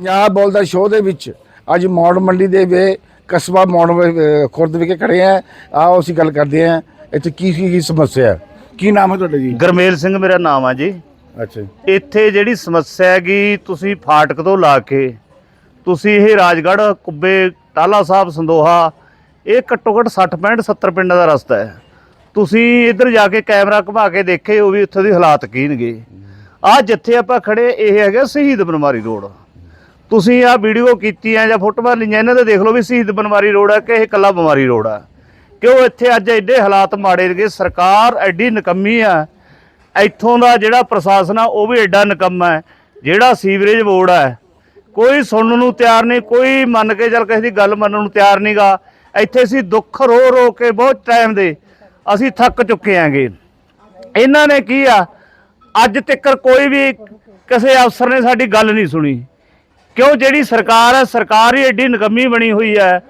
ਪੰਜਾਬ ਬੋਲਦਾ ਸ਼ੋਅ ਦੇ ਵਿੱਚ ਅੱਜ ਮੌੜ ਮੰਡੀ ਦੇ ਵੇ ਕਸਬਾ ਮੌੜ ਖੁਰਦ ਵਿਖੇ ਖੜੇ ਆ। ਆਓ ਅਸੀਂ ਗੱਲ ਕਰਦੇ ਆ। ਇੱਥੇ ਕੀ ਕੀ ਸਮੱਸਿਆ? ਹੈ? ਕੀ ਨਾਮ ਹੈ ਤੁਹਾਡਾ ਜੀ? ਗਰਮੇਲ ਸਿੰਘ ਮੇਰਾ ਨਾਮ ਆ ਜੀ। ਅੱਛਾ। ਇੱਥੇ ਜਿਹੜੀ ਸਮੱਸਿਆ ਹੈਗੀ ਤੁਸੀਂ ਫਾਟਕ ਤੋਂ ਲਾ ਕੇ ਤੁਸੀਂ ਇਹ ਰਾਜਗੜ੍ਹ ਕੁੱਬੇ ਟਾਲਾ ਸਾਹਿਬ ਸੰਦੋਹਾ ਇਹ ਘੱਟੋ ਘੱਟ 60 65 70 ਪਿੰਡਾਂ ਦਾ ਰਸਤਾ ਹੈ। ਤੁਸੀਂ ਇੱਧਰ ਜਾ ਕੇ ਕੈਮਰਾ ਘੁਮਾ ਕੇ ਦੇਖੇ ਉਹ ਵੀ ਉੱਥੇ ਦੀ ਹਾਲਾਤ ਕੀ ਨੇਗੇ। ਆ ਜਿੱਥੇ ਆਪਾਂ ਖੜੇ ਇਹ ਹੈਗਾ ਸ਼ਹੀਦ ਬਨਵਾਰੀ ਰੋਡ। ਤੁਸੀਂ ਆ ਵੀਡੀਓ ਕੀਤੀ ਆ ਜਾਂ ਫੋਟੋਆਂ ਲਈਆਂ, ਇਹਨਾਂ ਦੇ ਦੇਖ ਲਓ ਵੀ ਸ਼ਹੀਦ ਬਨਵਾਰੀ ਰੋਡ ਆ ਕਿ ਇਹ ਕੱਲਾ ਬਿਮਾਰੀ ਰੋਡ ਆ। ਕਿਉਂ ਇੱਥੇ ਅੱਜ ਐਡੇ ਹਾਲਾਤ ਮਾੜੇ ਨੇ ਸਰਕਾਰ ਐਡੀ ਨਕੰਮੀ ਆ। ਇੱਥੋਂ ਦਾ ਜਿਹੜਾ ਪ੍ਰਸ਼ਾਸਨ ਆ, ਉਹ ਵੀ ਐਡਾ ਨਕੰਮਾ ਹੈ ਜਿਹੜਾ ਸੀਵਰੇਜ ਬੋਰਡ ਹੈ ਕੋਈ ਸੁਣਨ ਨੂੰ ਤਿਆਰ ਨਹੀਂ, ਕੋਈ ਮੰਨ ਕੇ ਚੱਲ ਕਿਸੇ ਦੀ ਗੱਲ ਮੰਨਣ ਨੂੰ ਤਿਆਰ ਨਹੀਂਗਾ ਇੱਥੇ ਅਸੀਂ ਦੁੱਖ ਰੋ ਰੋ ਕੇ ਬਹੁਤ ਟਾਈਮ ਦੇ ਅਸੀਂ ਥੱਕ ਚੁੱਕੇ ਆਂਗੇ ਇਹਨਾਂ ਨੇ ਕੀ ਆ, ਅੱਜ ਤੱਕ ਕੋਈ ਵੀ ਕਿਸੇ ਅਫਸਰ ਨੇ ਸਾਡੀ ਗੱਲ ਨਹੀਂ ਸੁਣੀ। ਕਿਉਂ ਜਿਹੜੀ ਸਰਕਾਰ ਹੈ, ਸਰਕਾਰ ਹੀ ਐਡੀ ਨਕਮੀ ਬਣੀ ਹੋਈ ਹੈ।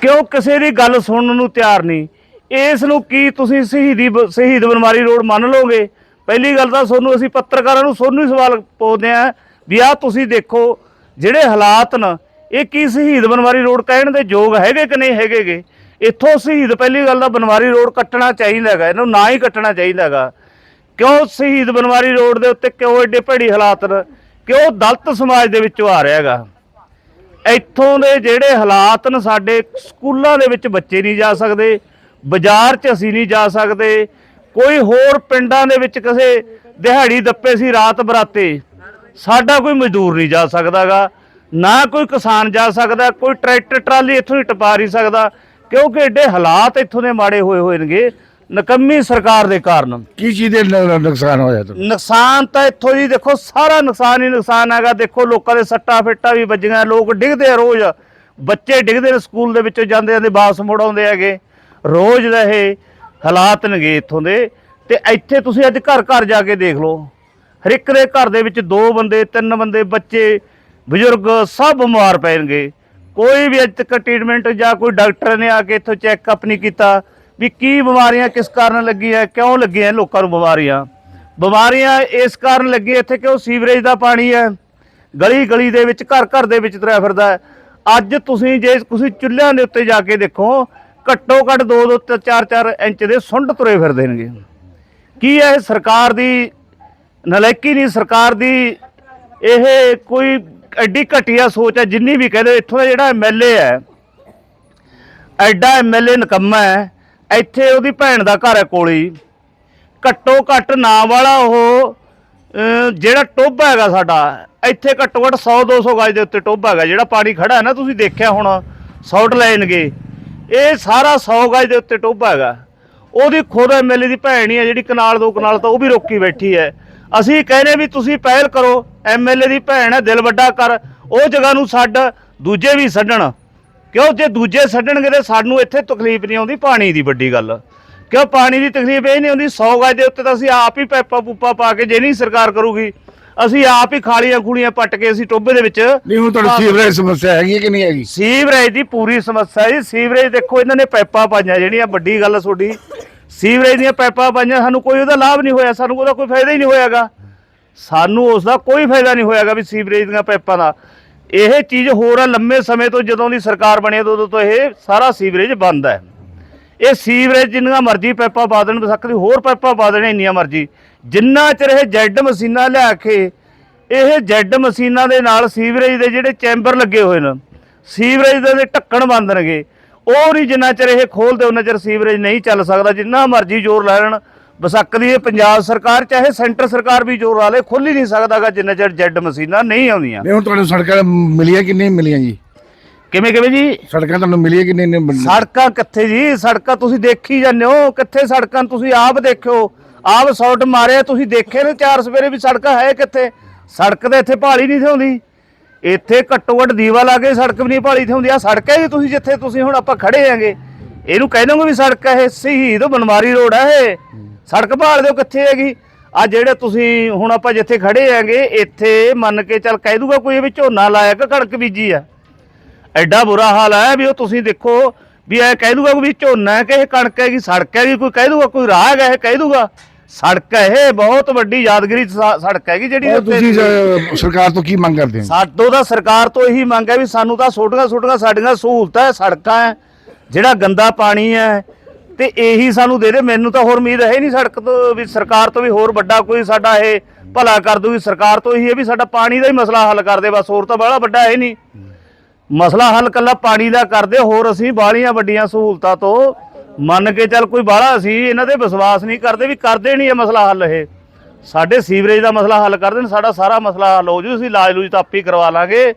ਕਿਉਂ ਕਿਸੇ ਦੀ ਗੱਲ ਸੁਣਨ ਨੂੰ ਤਿਆਰ ਨਹੀਂ? ਇਸ ਨੂੰ ਕੀ ਤੁਸੀਂ ਸ਼ਹੀਦੀ ਬ- ਸ਼ਹੀਦ ਬਨਵਾਰੀ ਰੋਡ ਮੰਨ ਲਓਗੇ? ਪਹਿਲੀ ਗੱਲ ਤਾਂ ਤੁਹਾਨੂੰ ਅਸੀਂ ਪੱਤਰਕਾਰਾਂ ਨੂੰ ਤੁਹਾਨੂੰ ਹੀ ਸਵਾਲ ਪੁੱਛਦੇ ਆ ਵੀ ਆ ਤੁਸੀਂ ਦੇਖੋ, ਜਿਹੜੇ ਹਾਲਾਤ ਨੇ, ਇਹ ਕੀ ਸ਼ਹੀਦ ਬਨਵਾਰੀ ਰੋਡ ਕਹਿਣ ਦੇ ਯੋਗ ਹੈਗੇ ਕਿ ਨਹੀਂ ਹੈਗੇਗੇ ਇੱਥੋਂ ਸ਼ਹੀਦ ਪਹਿਲੀ ਗੱਲ ਦਾ ਬਨਵਾਰੀ ਰੋਡ ਕੱਟਣਾ ਚਾਹੀਦਾ ਹੈਗਾ, ਇਹਨੂੰ ਨਾ ਹੀ ਕੱਟਣਾ ਚਾਹੀਦਾ ਹੈਗਾ। ਕਿਉਂ ਸ਼ਹੀਦ ਬਨਵਾਰੀ ਰੋਡ ਦੇ ਉੱਤੇ ਕਿਉਂ ਐਡੇ ਭੈੜੀ ਹਾਲਾਤ ਨੇ? ਕਿ ਉਹ ਦਲਿਤ ਸਮਾਜ ਦੇ ਵਿੱਚੋਂ ਆ ਰਿਹਾ ਹੈਗਾ। ਇੱਥੋਂ ਦੇ ਜਿਹੜੇ ਹਾਲਾਤ ਨੇ ਸਾਡੇ ਸਕੂਲਾਂ ਦੇ ਵਿੱਚ ਬੱਚੇ ਨਹੀਂ ਜਾ ਸਕਦੇ, ਬਾਜ਼ਾਰ 'ਚ ਅਸੀਂ ਨਹੀਂ ਜਾ ਸਕਦੇ, ਕੋਈ ਹੋਰ ਪਿੰਡਾਂ ਦੇ ਵਿੱਚ ਕਿਸੇ ਦਿਹਾੜੀ ਦੱਪੇ ਸੀ ਰਾਤ ਬਰਾਤੇ, ਸਾਡਾ ਕੋਈ ਮਜ਼ਦੂਰ ਨਹੀਂ ਜਾ ਸਕਦਾਗਾ, ਨਾ ਕੋਈ ਕਿਸਾਨ ਜਾ ਸਕਦਾ, ਕੋਈ ਟਰੈਕਟਰ ਟਰਾਲੀ ਇੱਥੋਂ ਹੀ ਟਪਾ ਨਹੀਂ ਸਕਦਾ, ਕਿਉਂਕਿ ਐਡੇ ਹਾਲਾਤ ਇੱਥੋਂ ਦੇ ਮਾੜੇ ਹੋਏ ਹੋਏ ਨੇਗੇ। ਨਕੰਮੀ ਸਰਕਾਰ ਦੇ ਕਾਰਨ। ਕੀ ਚੀਜ਼ ਦੇ ਨ- ਨੁਕਸਾਨ ਹੋਇਆ ਤੁਹਾਨੂੰ? ਨੁਕਸਾਨ ਤਾਂ ਇੱਥੋਂ ਜੀ ਦੇਖੋ ਸਾਰਾ ਨੁਕਸਾਨ ਹੀ ਨੁਕਸਾਨ ਹੈਗਾ। ਦੇਖੋ ਲੋਕਾਂ ਦੇ ਸੱਟਾਂ ਫੇਟਾਂ ਵੀ ਵੱਜੀਆਂ ਲੋਕ ਡਿੱਗਦੇ ਆ ਰੋਜ਼। ਬੱਚੇ ਡਿੱਗਦੇ ਨੇ ਸਕੂਲ ਦੇ ਵਿੱਚੋਂ ਜਾਂਦੇ ਜਾਂਦੇ ਵਾਪਸ ਮੁੜ ਆਉਂਦੇ ਹੈਗੇ। ਰੋਜ਼ ਦਾ ਇਹ ਹਾਲਾਤ ਨੇਗੇ ਇੱਥੋਂ ਦੇ। ਤੇ ਇੱਥੇ ਤੁਸੀਂ ਅੱਜ ਘਰ ਘਰ ਜਾ ਕੇ ਦੇਖ ਲਓ। ਹਰ ਇੱਕ ਦੇ ਘਰ ਦੇ ਵਿੱਚ ਦੋ ਬੰਦੇ ਤਿੰਨ ਬੰਦੇ ਬੱਚੇ ਬਜ਼ੁਰਗ ਸਭ ਬਿਮਾਰ ਪੈਣਗੇ ਕੋਈ ਵੀ ਅੱਜ ਤੱਕ ਟ੍ਰੀਟਮੈਂਟ ਜਾਂ ਕੋਈ ਡਾਕਟਰ ਨੇ ਆ ਕੇ ਇੱਥੋਂ ਚੈੱਕਅਪ ਨਹੀਂ ਕੀਤਾ। ਵੀ ਕੀ ਬਿਮਾਰੀਆਂ ਕਿਸ ਕਾਰਨ ਲੱਗੀਆਂ, ਕਿਉਂ ਲੱਗੀਆਂ ਲੋਕਾਂ ਨੂੰ ਬਿਮਾਰੀਆਂ? ਬਿਮਾਰੀਆਂ ਇਸ ਕਾਰਨ ਲੱਗੀ ਇੱਥੇ ਕਿਉਂ ਸੀਵਰੇਜ ਦਾ ਪਾਣੀ ਹੈ ਗਲੀ ਗਲੀ ਦੇ ਵਿੱਚ ਘਰ ਘਰ ਦੇ ਵਿੱਚ ਤੁਰਿਆ ਫਿਰਦਾ ਹੈ। ਅੱਜ ਤੁਸੀਂ ਜੇ ਤੁਸੀਂ ਚੁੱਲ੍ਹਿਆਂ ਦੇ ਉੱਤੇ ਜਾ ਕੇ ਦੇਖੋ ਘੱਟੋ ਘੱਟ 2 2 4 4 ਇੰਚ ਦੇ ਸੁੰਡ ਤੁਰੇ ਫਿਰਦੇ ਨੇਗੇ। ਕੀ ਹੈ ਇਹ ਸਰਕਾਰ ਦੀ, ਨਲਾਇਕੀ ਨਹੀਂ, ਸਰਕਾਰ ਦੀ ਇਹ ਕੋਈ ਐਡੀ ਘਟੀਆ ਸੋਚ ਹੈ ਜਿੰਨੀ ਵੀ ਕਹਦੇ ਇੱਥੋਂ ਦਾ ਜਿਹੜਾ ਐਮਐਲਏ ਹੈ, ਐਡਾ ਐਮਐਲਏ ਨਕੰਮਾ ਹੈ ਇੱਥੇ ਉਹਦੀ ਭੈਣ ਦਾ ਘਰ ਹੈ ਕੋਲੀ ਘੱਟੋ ਘੱਟ ਨਾਂ ਵਾਲਾ ਉਹ ਜਿਹੜਾ ਟੋਭਾ ਹੈਗਾ ਸਾਡਾ, ਇੱਥੇ ਘੱਟੋ ਘੱਟ 100 200 ਗਜ ਦੇ ਉੱਤੇ ਟੋਭਾ ਹੈਗਾ, ਜਿਹੜਾ ਪਾਣੀ ਖੜਾ ਹੈ ਨਾ, ਤੁਸੀਂ ਦੇਖਿਆ ਹੁਣ ਸ਼ਾਰਟ ਲਾਈਨਗੇ ਇਹ ਸਾਰਾ 100 ਗਜ ਦੇ ਉੱਤੇ ਟੋਭਾ ਹੈਗਾ। ਉਹਦੀ ਖੁਦ ਐਮਐਲਏ ਦੀ ਭੈਣ ਹੀ ਹੈ, ਜਿਹੜੀ ਕਨਾਲ ਦੋ ਕਨਾਲ ਤਾਂ ਉਹ ਵੀ ਰੋਕੀ ਬੈਠੀ ਹੈ। ਅਸੀਂ ਕਹਿੰਦੇ ਵੀ ਤੁਸੀਂ ਪਹਿਲ ਕਰੋ ਐਮਐਲਏ ਦੀ ਭੈਣ ਹੈ, ਦਿਲ ਵੱਡਾ ਕਰ, ਉਹ ਜਗ੍ਹਾ ਨੂੰ ਛੱਡ, ਦੂਜੇ ਵੀ ਛੱਡਣ। ਕਿਉਂ ਜੇ ਦੂਜੇ ਛੱਡਣਗੇ ਤੇ ਸਾਨੂੰ ਇੱਥੇ ਤਕਲੀਫ ਨਹੀਂ ਆਉਂਦੀ ਪਾਣੀ ਦੀ ਵੱਡੀ ਗੱਲ। ਕਿਉਂ ਪਾਣੀ ਦੀ ਤਕਲੀਫ ਇਹ ਨਹੀਂ ਆਉਂਦੀ? 100 ਗਜ ਦੇ ਉੱਤੇ ਤਾਂ ਅਸੀਂ ਆਪ ਹੀ ਪੈਪਾ ਪੂਪਾ ਪਾ ਕੇ ਜੇ ਨਹੀਂ ਸਰਕਾਰ ਕਰੂਗੀ ਅਸੀਂ ਆਪ ਹੀ ਖਾਲੀਆਂ ਖੂਲੀਆਂ ਪੱਟ ਕੇ ਅਸੀਂ ਟੋਬੇ ਦੇ ਵਿੱਚ ਨਹੀਂ ਹੁਣ ਤੁਹਾਡੀ ਸੀਵਰੇਜ ਸਮੱਸਿਆ ਹੈਗੀ ਕਿ ਨਹੀਂ ਹੈਗੀ? ਸੀਵਰੇਜ ਦੀ ਪੂਰੀ ਸਮੱਸਿਆ ਜੀ। ਸੀਵਰੇਜ ਦੇਖੋ ਇਹਨਾਂ ਨੇ ਪਾਈਪਾਂ ਪਾਈਆਂ ਜਿਹੜੀਆਂ ਵੱਡੀ ਗੱਲ ਤੁਹਾਡੀ। ਸੀਵਰੇਜ ਦੀਆਂ ਪਾਈਪਾਂ ਪਾਈਆਂ ਸਾਨੂੰ ਕੋਈ ਉਹਦਾ ਲਾਭ ਨਹੀਂ ਹੋਇਆ ਸਾਨੂੰ ਉਹਦਾ ਕੋਈ ਫਾਇਦਾ ਹੀ ਨਹੀਂ ਹੋਇਆਗਾ। ਸਾਨੂੰ ਉਸ ਦਾ ਕੋਈ ਫਾਇਦਾ ਨਹੀਂ ਹੋਇਆਗਾ ਵੀ ਸੀਵਰੇਜ ਦੀਆਂ ਪਾਈਪਾਂ ਦਾ। ਇਹ ਚੀਜ਼ ਹੋਰ ਆ ਲੰਮੇ ਸਮੇਂ ਤੋਂ ਜਦੋਂ ਦੀ ਸਰਕਾਰ ਬਣੀ ਹੈ ਉਦੋਂ ਤੋਂ ਇਹ ਸਾਰਾ ਸੀਵਰੇਜ ਬੰਦ ਹੈ ਇਹ ਸੀਵਰੇਜ ਜਿੰਨੀਆਂ ਮਰਜ਼ੀ ਪਾਈਪਾਂ ਪਾ ਦੇਣ ਬਸਕਦੀ ਹੋਰ ਪਾਈਪਾਂ ਪਾ ਦੇਣ ਇੰਨੀਆਂ ਮਰਜ਼ੀ। ਜਿੰਨਾ ਚਿਰ ਇਹ ਜੈਡ ਮਸ਼ੀਨਾਂ ਲਿਆ ਕੇ, ਇਹ ਜੈਡ ਮਸ਼ੀਨਾਂ ਦੇ ਨਾਲ ਸੀਵਰੇਜ ਦੇ ਜਿਹੜੇ ਚੈਂਬਰ ਲੱਗੇ ਹੋਏ ਨੇ, ਸੀਵਰੇਜ ਦੇ ਦੇ ਢੱਕਣ ਬੰਦ ਨੇਗੇ। ਉਹ ਨਹੀਂ ਜਿੰਨਾ ਚਿਰ ਇਹ ਖੋਲਦੇ ਉਹਨਾਂ ਚਿਰ ਸੀਵਰੇਜ ਨਹੀਂ ਚੱਲ ਸਕਦਾ। ਜਿੰਨਾ ਮਰਜ਼ੀ ਜ਼ੋਰ ਲਾ ਲੈਣ ਬਸਕਦੀ ਇਹ ਪੰਜਾਬ ਸਰਕਾਰ ਚਾਹੇ ਸੈਂਟਰ ਸਰਕਾਰ ਵੀ ਜ਼ੋਰ ਲਾ ਲੇ ਖੁੱਲ ਹੀ ਨਹੀਂ ਸਕਦਾਗਾ ਜਿੰਨਾ ਚਿਰ ਜੈਡ ਮਸ਼ੀਨਾਂ ਨਹੀਂ ਆਉਂਦੀਆਂ। ਨਹੀਂ ਹੁਣ ਤੁਹਾਨੂੰ ਸੜਕਾਂ ਮਿਲੀਆਂ ਕਿ ਨਹੀਂ ਮਿਲੀਆਂ ਜੀ? ਕਿਵੇਂ ਕਿਵੇਂ ਜੀ? ਸੜਕਾਂ ਤੁਹਾਨੂੰ ਮਿਲੀਆਂ ਕਿ ਨਹੀਂ ਨਹੀਂ ਮਿਲੀਆਂ? ਸੜਕਾਂ ਕਿੱਥੇ ਜੀ? ਸੜਕਾਂ ਤੁਸੀਂ ਦੇਖੀ ਜਾਂਦੇ ਹੋ ਕਿੱਥੇ ਸੜਕਾਂ ਤੁਸੀਂ ਆਪ ਦੇਖਿਓ। ਆਪ ਸ਼ਾਟ ਮਾਰਿਆ ਤੁਸੀਂ ਦੇਖੇ ਨੇ ਚਾਰ ਸਵੇਰੇ ਵੀ ਸੜਕਾਂ ਹੈ ਕਿੱਥੇ? ਸੜਕ ਤੇ ਇੱਥੇ ਭਾਲੀ ਨਹੀਂ ਥਿਆਉਂਦੀ ਇੱਥੇ ਘੱਟੋ ਘੱਟ ਦੀਵਾ ਲਾ ਕੇ ਸੜਕ ਵੀ ਨਹੀਂ ਭਾਲੀ ਥਿਆਉਂਦੀ ਆ ਸੜਕ ਹੈ ਜੀ ਤੁਸੀਂ ਜਿੱਥੇ ਤੁਸੀਂ ਹੁਣ ਆਪਾਂ ਖੜੇ ਆਂਗੇ ਇਹਨੂੰ ਕਹਿ ਦੋਗੇ ਵੀ ਸੜਕ ਹੈ ਇਹ ਸ਼ਹੀਦ ਬਨਵਾਰੀ ਰੋਡ ਹੈ ਇਹ। ਸੜਕ ਭਾਲ ਦਿਓ ਕਿੱਥੇ ਹੈਗੀ। ਆ ਜਿਹੜੇ ਤੁਸੀਂ ਹੁਣ ਆਪਾਂ ਜਿੱਥੇ ਖੜੇ ਆਂਗੇ ਇੱਥੇ ਮੰਨ ਕੇ ਚੱਲ ਕਹਿ ਦੂਗਾ ਕੋਈ ਵੀ ਝੋਨਾ ਲਾਇਆ ਕਿ ਕਣਕ ਬੀਜੀ ਆ। ਐਡਾ ਬੁਰਾ ਹਾਲ ਹੈ ਵੀ ਉਹ ਤੁਸੀਂ ਦੇਖੋ ਵੀ ਇਹ ਕਹਿ ਦੂਗਾ ਵੀ ਝੋਨਾ ਕਿ ਇਹ ਕਣਕ ਹੈਗੀ ਸੜਕ ਹੈਗੀ ਕੋਈ ਕਹਿ ਦੂਗਾ ਕੋਈ ਰਾਹ ਹੈਗਾ ਇਹ ਕਹਿ ਦੂਗਾ। ਸੜਕ ਹੈ ਇਹ ਬਹੁਤ ਵੱਡੀ ਯਾਦਗਰੀ ਸੜਕ ਹੈਗੀ ਜਿਹੜੀ ਤੁਸੀਂ ਸਰਕਾਰ ਤੋਂ ਕੀ ਮੰਗ ਕਰਦੇ ਹੋ? ਸਾਡੋ ਦਾ ਸਰਕਾਰ ਤੋਂ ਇਹੀ ਮੰਗ ਹੈ ਵੀ ਸਾਨੂੰ ਤਾਂ ਛੋਟੀਆਂ ਛੋਟੀਆਂ ਸਾਡੀਆਂ ਸਹੂਲਤਾਂ ਸੜਕਾਂ ਹੈ ਜਿਹੜਾ ਗੰਦਾ ਪਾਣੀ ਹੈ ਤੇ ਇਹੀ ਸਾਨੂੰ ਦੇ ਦੇ। ਮੈਨੂੰ ਤਾਂ ਹੋਰ ਉਮੀਦ ਹੈ ਨਹੀਂ ਸੜਕ ਤੋਂ ਵੀ, ਸਰਕਾਰ ਤੋਂ ਵੀ ਹੋਰ ਵੱਡਾ ਕੋਈ ਸਾਡਾ ਇਹ ਭਲਾ ਕਰ ਦੂਗੀ ਸਰਕਾਰ ਤੋਂ ਇਹੀ ਹੈ ਵੀ ਸਾਡਾ ਪਾਣੀ ਦਾ ਹੀ ਮਸਲਾ ਹੱਲ ਕਰ ਦੇ। ਬਸ ਹੋਰ ਤਾਂ ਬੜਾ ਵੱਡਾ ਹੈ ਨਹੀਂ। ਮਸਲਾ ਹੱਲ ਕੱਲਾ ਪਾਣੀ ਦਾ ਕਰਦੇ ਹੋਰ ਅਸੀਂ ਬਾਹਲੀਆਂ ਵੱਡੀਆਂ ਸਹੂਲਤਾਂ ਤੋਂ ਮੰਨ ਕੇ ਚੱਲ ਕੋਈ ਬਾਹਲਾ ਅਸੀਂ ਇਹਨਾਂ ਤੇ ਵਿਸ਼ਵਾਸ ਨਹੀਂ ਕਰਦੇ ਵੀ ਕਰਦੇ ਨਹੀਂ ਇਹ ਮਸਲਾ ਹੱਲ ਇਹ। ਸਾਡੇ ਸੀਵਰੇਜ ਦਾ ਮਸਲਾ ਹੱਲ ਕਰ ਦੇਣ। ਸਾਡਾ ਸਾਰਾ ਮਸਲਾ ਹੱਲ ਹੋ ਜੂ। ਅਸੀਂ ਇਲਾਜ ਲੂਜ ਤਾਂ ਆਪੇ ਹੀ ਕਰਵਾ ਲਾਂਗੇ।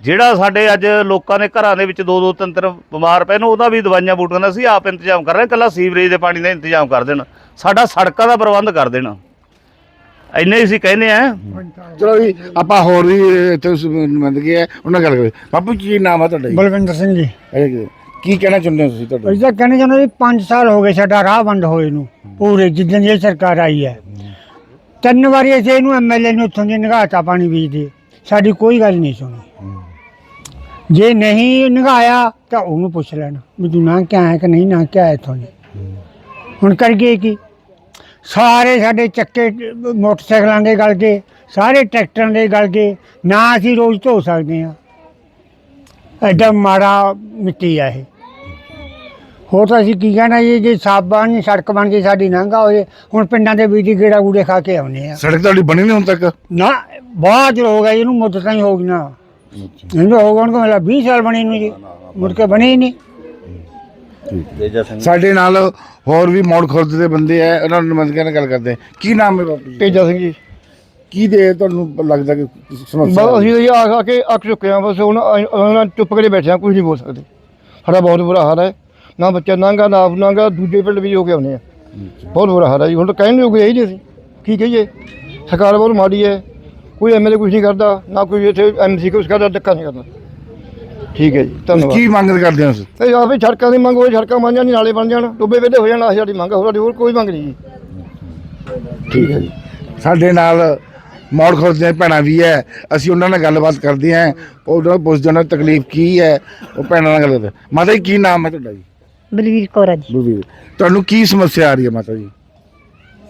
ਜਿਹੜਾ ਸਾਡੇ ਅੱਜ ਲੋਕਾਂ ਦੇ ਘਰਾਂ ਦੇ ਵਿੱਚ ਦੋ ਦੋ ਤਿੰਨ ਤਿੰਨ ਬਿਮਾਰ ਪਏ ਨੇ ਉਹਦਾ ਵੀ ਦਵਾਈਆਂ ਬੂਟੀਆਂ ਦਾ ਅਸੀਂ ਆਪ ਇੰਤਜ਼ਾਮ ਕਰ ਰਹੇ ਹਾਂ। ਕੱਲਾ ਸੀਵਰੇਜ ਦੇ ਪਾਣੀ ਦਾ ਇੰਤਜ਼ਾਮ ਕਰ ਦੇਣ। ਸਾਡਾ ਸੜਕਾਂ ਦਾ ਪ੍ਰਬੰਧ ਕਰ ਦੇਣ। ਇੰਨੇ ਹੀ ਅਸੀਂ ਕਹਿੰਦੇ ਆ ਚਲੋ ਜੀ ਆਪਾਂ ਹੋਰ ਵੀ ਇੱਥੇ ਨੁਮਾਇੰਦ ਗਏ ਆ ਉਹਨਾਂ ਨਾਲ ਗੱਲ ਕਰੀਏ। ਬਾਪੂ ਜੀ ਕੀ ਨਾਮ ਆ ਤੁਹਾਡਾ ਜੀ? ਬਲਵਿੰਦਰ ਸਿੰਘ ਜੀ। ਇਹ ਕੀ ਕਹਿਣਾ ਚਾਹੁੰਦੇ ਹੋ ਤੁਸੀਂ ਤੁਹਾਡਾ ਅਸੀਂ ਤਾਂ ਕਹਿੰਦੇ ਵੀ 5 ਸਾਲ ਹੋ ਗਏ ਸਾਡਾ ਰਾਹ ਬੰਦ ਹੋਏ ਨੂੰ ਪੂਰੇ ਜਿੱਦਣ ਦੀ ਇਹ ਸਰਕਾਰ ਆਈ ਹੈ। ਤਿੰਨ ਵਾਰੀ ਅਸੀਂ ਇਹਨੂੰ ਐਮਐਲਏ ਨੂੰ ਉੱਥੋਂ ਦੀ ਨਿਗਾਹਤਾ ਪਾਣੀ ਬੀਜਦੇ। ਸਾਡੀ ਕੋਈ ਗੱਲ ਨਹੀਂ ਸੁਣੀ। ਜੇ ਨਹੀਂ ਨਿਗਾਇਆ ਤਾਂ ਉਹਨੂੰ ਪੁੱਛ ਲੈਣਾ ਵੀ ਤੂੰ ਨਾ ਕਿਆ ਹੈ ਕਿ ਨਹੀਂ ਨਾ ਕਿਆ ਹੈ ਇੱਥੋਂ ਹੁਣ ਕਰ ਗਏ ਕੀ? ਸਾਰੇ ਸਾਡੇ ਚੱਕੇ ਮੋਟਰਸਾਈਕਲਾਂ ਦੇ ਗਲ ਗਏ ਸਾਰੇ ਟਰੈਕਟਰਾਂ ਦੇ ਗਲ ਗਏ ਨਾ ਅਸੀਂ ਰੋਜ਼ ਧੋ ਸਕਦੇ ਹਾਂ। ਐਡਾ ਮਾੜਾ ਮਿੱਟੀ ਆ ਇਹ। ਹੋਰ ਤਾਂ ਅਸੀਂ ਕੀ ਕਹਿਣਾ ਜੀ ਜੇ ਸਾਬਾਨ ਸੜਕ ਬਣ ਗਈ ਸਾਡੀ ਲੰਘਾ ਹੋਏ ਹੁਣ ਪਿੰਡਾਂ ਦੇ ਵਿੱਚ ਗੇੜਾ ਗੂੜੇ ਖਾ ਕੇ ਆਉਨੇ ਆ। ਸੜਕ ਤੁਹਾਡੀ ਬਣੀ ਨਹੀਂ ਹੁਣ ਤੱਕ। ਨਾ ਬਹੁਤ ਹੋ ਗਿਆ ਇਹਨੂੰ ਮੁੱਦਤਾਂ ਹੀ ਹੋ ਗਈਆਂ। ਹੋ ਗਣ ਕੋ ਮਤਲਬ 20 ਸਾਲ ਬਣੀ ਨੂੰ ਜੀ ਮੁੜ ਕੇ ਬਣੀ ਹੀ ਨਹੀਂ ਸਾਡੇ ਨਾਲ ਹੋਰ ਵੀ ਮੋੜ ਖੁਰਦ ਦੇ ਬੰਦੇ ਆ ਉਹਨਾਂ ਨੂੰ ਨੁਮਾਇੰਦਿਆਂ ਨਾਲ ਗੱਲ ਕਰਦੇ। ਆ ਕੀ ਨਾਮ ਹੈ ਬਾਪੂ ਜੀ? ਤੇਜਾ ਸਿੰਘ ਜੀ। ਕੀ ਦੇ ਤੁਹਾਨੂੰ ਲੱਗਦਾ ਕਿ ਸਮੱਸਿਆ ਬਸ ਅਸੀਂ ਜੀ ਆ ਆ ਕੇ ਅੱਕ ਚੁੱਕੇ ਹਾਂ ਬਸ ਹੁਣ ਅਸੀਂ- ਉਹਨਾਂ ਚੁੱਪ ਕਰਕੇ ਬੈਠੇ ਹਾਂ ਕੁਝ ਨਹੀਂ ਬੋਲ ਸਕਦੇ। ਸਾਡਾ ਬਹੁਤ ਬੁਰਾ ਹਾਲ ਹੈ। ਨਾ ਬੱਚਾ ਨਾਂਗਾ ਨਾ ਆਪ ਨਾਂਗਾ ਦੂਜੇ ਪਿੰਡ ਵੀ ਹੋ ਕੇ ਆਉਨੇ ਆ ਬਹੁਤ ਬੁਰਾ ਹਾਲ ਹੈ ਜੀ। ਹੁਣ ਤਾਂ ਕਹਿਣ ਨੂੰ ਕੋਈ ਹੈ ਹੀ ਨਹੀਂ ਅਸੀਂ। ਕੀ ਕਹੀਏ? ਸਰਕਾਰ ਬਹੁਤ ਮਾੜੀ ਹੈ। ਕੋਈ ਐਮਐਲਏ ਕੁਝ ਨਹੀਂ ਕਰਦਾ ਨਾ ਕੋਈ ਇੱਥੇ ਐਮਸੀ ਕੁਝ ਕਰਦਾ ਧੱਕਾ ਨਹੀਂ ਕਰਦਾ। ਠੀਕ ਹੈ ਜੀ ਧੰਨਵਾਦ। ਕੀ ਮੰਗ ਕਰਦੇ ਹੋ ਤੁਸੀਂ? ਤੇ ਆ ਵੀ ਸੜਕਾਂ ਦੀ ਮੰਗ ਹੋਏ ਸੜਕਾਂ ਬਣ ਜਾਣ ਨਾਲੇ ਬਣ ਜਾਣ ਡੁੱਬੇ ਵੇਲੇ ਹੋ ਜਾਣ ਆਹ ਸਾਡੀ ਮੰਗ ਆ, ਹੋਰ ਹੋਰ ਕੋਈ ਮੰਗ ਨਹੀਂ ਜੀ। ਠੀਕ ਹੈ ਜੀ। ਸਾਡੇ ਨਾਲ ਮੋੜ ਖੁਰਦ ਭੈਣਾਂ ਵੀ ਹੈ ਅਸੀਂ ਉਹਨਾਂ ਨਾਲ ਗੱਲਬਾਤ ਕਰਦੇ ਹਾਂ ਉਹਨਾਂ ਨੂੰ ਪੁੱਛਦੇ ਉਹਨਾਂ ਤਕਲੀਫ ਕੀ ਹੈ ਉਹ ਭੈਣਾਂ ਨਾਲ ਗੱਲ ਕਰਦੇ। ਮਾਤਾ ਜੀ ਕੀ ਨਾਮ ਹੈ ਤੁਹਾਡਾ ਜੀ? ਬਲਵੀਰ ਕੌਰ ਆ ਜੀ। ਬਲਵੀਰ ਤੁਹਾਨੂੰ ਕੀ ਸਮੱਸਿਆ ਆ ਰਹੀ ਹੈ ਮਾਤਾ ਜੀ?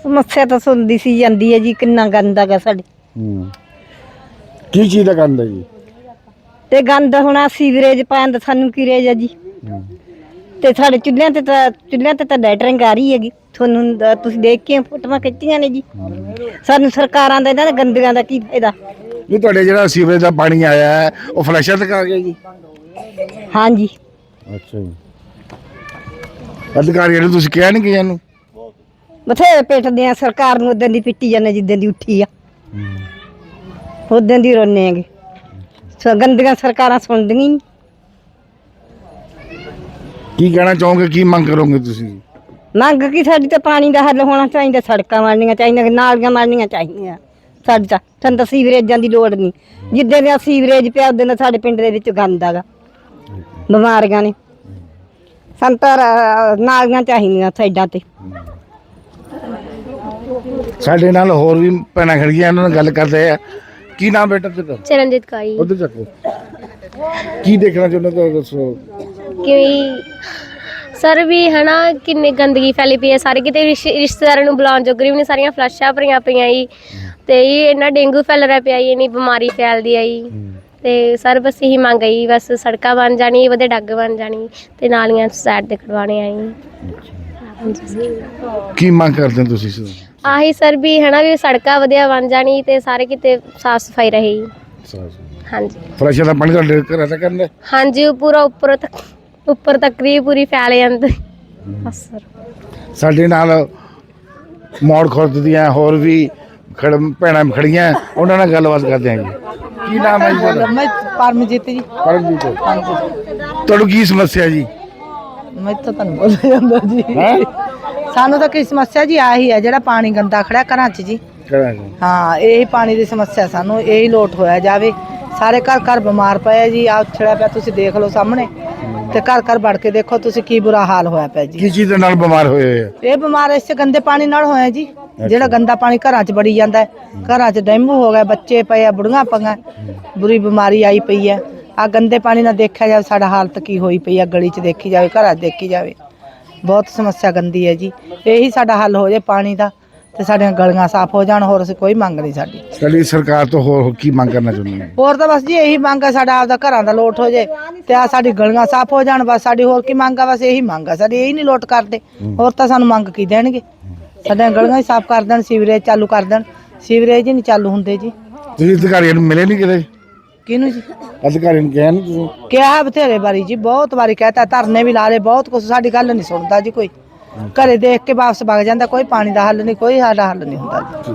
ਸਮੱਸਿਆ ਤਾਂ ਸੁਣਦੀ ਸੀ ਜਾਂਦੀ ਹੈ ਜੀ ਕਿੰਨਾ ਗੰਦ ਹੈਗਾ ਸਾਡੇ। ਹੂੰ। ਕੀ ਚੀਜ਼ ਦਾ ਗੰਦ ਹੈ ਜੀ? ਤੇ ਗੰਦ ਹੁਣ ਆ ਸੀਵਰੇਜ ਪਾਣ ਦਾ ਸਾਨੂੰ ਕੀ ਰੇਜ ਆ ਜੀ? ਤੇ ਸਾਡੇ ਚੁੱਲ੍ਹਿਆਂ ਤੇ ਤਾਂ ਚੁੱਲ੍ਹਿਆਂ ਤੇ ਤਾਂ ਲੈਟਰਿੰਗ ਆ ਰਹੀ ਹੈਗੀ। ਤੁਹਾਨੂੰ ਤਾਂ ਤੁਸੀਂ ਦੇਖ ਕੇ ਫੋਟੋਆਂ ਖਿੱਚੀਆਂ ਨੇ ਜੀ। ਸਾਨੂੰ ਸਰਕਾਰਾਂ ਦਾ ਇਹਨਾਂ ਦਾ ਗੰਦਿਆਂ ਦਾ ਕੀ ਫਾਇਦਾ? ਇਹ ਤੁਹਾਡੇ ਜਿਹੜਾ ਸੀਵਰੇਜ ਦਾ ਪਾਣੀ ਆਇਆ ਹੈ ਉਹ ਫਲੈਸ਼ਰ ਤੱਕ ਆ ਗਿਆ ਜੀ। ਹਾਂਜੀ। ਅੱਛਾ ਜੀ। ਅਧਿਕਾਰੀਆਂ ਨੂੰ ਤੁਸੀਂ ਕਿਹਾ ਨਹੀਂ ਕਿ ਇਹਨੂੰ ਬਥੇਰੇ ਪਿੱਟਦੇ ਆ ਸਰਕਾਰ ਨੂੰ ਉਦੋਂ ਦੀ ਪਿੱਟੀ ਜਾਂਦੇ ਜਿੱਦਾਂ ਦੀ ਉੱਠੀ ਆ। ਉਦੋਂ ਦੀ ਰੋਨੇ ਹੈਗੇ। ਸੋ ਗੰਦੀਆਂ ਸਰਕਾਰਾਂ ਸੁਣਦੀਆਂ ਹੀ ਨਹੀਂ। ਕੀ ਕਹਿਣਾ ਚਾਹੋਗੇ ਕੀ ਮੰਗ ਕਰੋਗੇ ਤੁਸੀਂ? ਮੰਗ ਕੀ ਸਾਡੀ ਤਾਂ ਪਾਣੀ ਦਾ ਹੱਲ ਹੋਣਾ ਚਾਹੀਦਾ ਸੜਕਾਂ ਬਣਨੀਆਂ ਚਾਹੀਦੀਆਂ ਨਾਲੀਆਂ ਬਣਨੀਆਂ ਚਾਹੀਦੀਆਂ। ਸਾਡੀ ਤਾਂ ਸਾਨੂੰ ਤਾਂ ਸੀਵਰੇਜਾਂ ਦੀ ਲੋੜ ਨਹੀਂ। ਜਿੱਦਾਂ ਦਾ ਸੀਵਰੇਜ ਪਿਆ ਉਦੋਂ ਦਾ ਸਾਡੇ ਪਿੰਡ ਦੇ ਵਿੱਚ ਗੰਦ ਹੈਗਾ। ਬਿਮਾਰੀਆਂ ਨੇ। ਸਾਨੂੰ ਤਾਂ ਰ- ਨਾਲੀਆਂ ਚਾਹੀਦੀਆਂ ਸਾਈਡਾਂ ਤੇ। ਸਾਡੇ ਨਾਲ ਹੋਰ ਵੀ ਭੈਣਾਂ ਖੜੀਆਂ ਉਹਨਾਂ ਨਾਲ ਗੱਲ ਕਰਦੇ ਆ। ਕੀ ਨਾਮ ਬੇਟਾ ਤੇਰਾ? ਚਰਨਜੀਤ ਕਾਈ ਉਧਰ ਚੱਕੋ। ਕੀ ਦੇਖਣਾ ਚਾਹੁੰਦੇ ਹੋ ਦੱਸੋ? ਕਿਉਂਕਿ ਸਰ ਵੀ ਹਨਾ ਕਿੰਨੀ ਗੰਦਗੀ ਫੈਲੀ ਪਈ ਹੈ। ਸਾਰੇ ਕਿਤੇ ਰਿਸ਼- ਰਿਸ਼ਤੇਦਾਰਾਂ ਨੂੰ ਬੁਲਾਉਣ ਜੋਗਰੀ ਵੀ ਨਹੀਂ ਸਾਰੀਆਂ ਫਲਸ਼ਾਂ ਭਰੀਆਂ ਪਈਆਂ ਜੀ। ਤੇ ਇਹ ਇੰਨਾ ਡੇਂਗੂ ਫੈਲ ਰਿਹਾ ਪਿਆ ਜੀ ਇੰਨੀ ਬਿਮਾਰੀ ਫੈਲਦੀ ਆ ਜੀ। ਤੇ ਸਰ ਬਸ ਇਹੀ ਮੰਗ ਆਈ ਬਸ ਸੜਕਾਂ ਬਣ ਜਾਣੀ ਵਧੇ ਡੱਗ ਬਣ ਜਾਣੀ ਤੇ ਨਾਲੀਆਂ ਸਾਈਡ ਤੇ ਖੜਵਾਣੇ ਆਈ ਕੀ ਮੰਗ ਕਰਦੇ ਹੋ ਤੁਸੀਂ ਇਸ ਤੋਂ? ਆਹੀ ਸਰ ਵੀ ਹਨਾ ਵੀ ਸੜਕਾਂ ਵਧੀਆ ਬਣ ਜਾਣੀ ਤੇ ਸਾਰੇ ਕਿਤੇ ਸਾਫ਼ ਸਫ਼ਾਈ ਰਹੇ। ਜੀ ਹਾਂਜੀ। ਫਲੈਸ਼ਰ ਦਾ ਪਾਣੀ ਤੁਹਾਡੇ ਘਰਾਂ ਤੱਕ ਕਰਨਾ ਹਾਂਜੀ ਉਹ ਪੂਰਾ ਉੱਪਰ ਤੱਕ ਉੱਪਰ ਤੱਕ ਵੀ ਪੂਰੀ ਫੈਲ ਜਾਂਦੀ। ਬਸ ਸਰ। ਸਾਡੇ ਨਾਲ ਮੋੜ ਖੁਰਦ ਦੀਆਂ ਹੋਰ ਵੀ ਖੜ ਭੈਣਾਂ ਖੜੀਆਂ ਉਹਨਾਂ ਨਾਲ ਗੱਲਬਾਤ ਕਰਦੇ ਹਾਂ ਜੀ। ਕੀ ਨਾਮ ਹੈ ਜੀ ਤੁਹਾਡਾ? ਮੈਂ ਪਰਮਜੀਤ ਜੀ। ਪਰਮਜੀਤ। ਤੁਹਾਨੂੰ ਕੀ ਸਮੱਸਿਆ ਜੀ? ਮੈਂ ਤਾਂ ਤੁਹਾਨੂੰ ਬੋਲ ਜਾਂਦਾ ਜੀ। ਹੈ? ਸਾਨੂੰ ਤਾਂ ਕੀ ਸਮੱਸਿਆ ਜੀ ਆਹੀ ਹੈ ਜਿਹੜਾ ਪਾਣੀ ਗੰਦਾ ਖੜਿਆ ਘਰਾਂ 'ਚ ਜੀ। ਕਿਹੜਾ ਜੀ? ਹਾਂ ਇਹੀ ਪਾਣੀ ਦੀ ਸਮੱਸਿਆ ਸਾਨੂੰ ਇਹੀ ਲੋਟ ਹੋਇਆ ਜਾਵੇ। ਸਾਰੇ ਘਰ ਘਰ ਬਿਮਾਰ ਪਏ ਆ ਜੀ ਆ ਛੜਿਆ ਪਿਆ ਤੁਸੀਂ ਦੇਖ ਲਓ ਸਾਹਮਣੇ। ਤੇ ਘਰ ਘਰ ਵੜ ਕੇ ਦੇਖੋ ਤੁਸੀਂ ਕੀ ਬੁਰਾ ਹਾਲ ਹੋਇਆ ਪਿਆ ਜੀ। ਕੀ ਚੀਜ਼ ਦੇ ਨਾਲ ਬਿਮਾਰ ਹੋਏ ਹੋਏ ਆ? ਇਹ ਬਿਮਾਰ ਇਸੇ ਗੰਦੇ ਪਾਣੀ ਨਾਲ ਹੋਇਆ ਜੀ ਜਿਹੜਾ ਗੰਦਾ ਪਾਣੀ ਘਰਾਂ 'ਚ ਬੜੀ ਜਾਂਦਾ ਹੈ। ਘਰਾਂ 'ਚ ਡੇਂਗੂ ਹੋ ਗਿਆ ਬੱਚੇ ਪਏ ਆ ਬੁੜੀਆਂ ਪਈਆਂ ਬੁਰੀ ਬਿਮਾਰੀ ਆਈ ਪਈ ਹੈ। ਆ ਗੰਦੇ ਪਾਣੀ ਨਾਲ ਦੇਖਿਆ ਜਾਵੇ ਸਾਡਾ ਹਾਲਤ ਕੀ ਹੋਈ ਪਈ ਆ ਗਲੀ 'ਚ ਦੇਖੀ ਜਾਵੇ ਘਰਾਂ 'ਚ ਦੇਖੀ ਜਾਵੇ। ਬਹੁਤ ਸਮੱਸਿਆ ਗੰਦੀ ਹੈ ਜੀ। ਇਹੀ ਸਾਡਾ ਹੱਲ ਹੋ ਜਾਏ ਪਾਣੀ ਦਾ ਤੇ ਸਾਡੀਆਂ ਗਲੀਆਂ ਸਾਫ਼ ਹੋ ਜਾਣ ਹੋਰ ਅਸੀਂ ਕੋਈ ਮੰਗ ਨਹੀਂ ਸਾਡੀ। ਸਾਡੀ ਸਰਕਾਰ ਤੋਂ ਹੋਰ ਹੋਰ ਕੀ ਮੰਗ ਕਰਨਾ ਚਾਹੁੰਦੇ ਹੋ? ਹੋਰ ਤਾਂ ਬਸ ਜੀ ਇਹੀ ਮੰਗ ਹੈ ਸਾਡਾ ਆਪਦਾ ਘਰਾਂ ਦਾ ਲੋਟ ਹੋ ਜੇ ਤੇ ਆ ਸਾਡੀ ਗਲੀਆਂ ਸਾਫ਼ ਹੋ ਜਾਣ ਬਸ ਸਾਡੀ ਹੋਰ ਕੀ ਮੰਗ ਆ ਬਸ ਇਹੀ ਮੰਗ ਆ। ਸਾਡੀ ਇਹੀ ਨਹੀਂ ਲੋਟ ਕਰਦੇ। ਹੋਰ ਤਾਂ ਸਾਨੂੰ ਮੰਗ ਕੀ ਦੇਣਗੇ? ਸਾਡੀਆਂ ਗਲੀਆਂ ਹੀ ਸਾਫ਼ ਕਰ ਦੇਣ ਸੀਵਰੇਜ ਚਾਲੂ ਕਰ ਦੇਣ। ਸੀਵਰੇਜ ਹੀ ਨਹੀਂ ਚਾਲੂ ਹੁੰਦੇ ਜੀ। ਤੁਸੀਂ ਅਧਿਕਾਰੀਆਂ ਨੂੰ ਮਿਲੇ ਨਹੀਂ ਕਿਤੇ? ਕਿਹਨੂੰ ਜੀ? ਅਧਿਕਾਰੀਆਂ ਨੂੰ ਕਿਹਾ ਨਹੀਂ ਤੁਸੀਂ? ਕਿਹਾ ਬਥੇਰੇ ਵਾਰੀ ਜੀ ਬਹੁਤ ਵਾਰੀ ਕਹਤਾ ਧਰਨੇ ਵੀ ਲਾ ਲਏ ਬਹੁਤ ਕੁਛ ਸਾਡੀ ਗੱਲ ਨਹੀਂ ਸੁਣਦਾ ਜੀ ਕੋਈ। ਘਰੇ ਦੇਖ ਕੇ ਵਾਪਸ ਵਗ ਜਾਂਦਾ ਕੋਈ ਪਾਣੀ ਦਾ ਹੱਲ ਨਹੀਂ ਕੋਈ ਸਾਡਾ ਹੱਲ ਨਹੀਂ ਹੁੰਦਾ ਜੀ।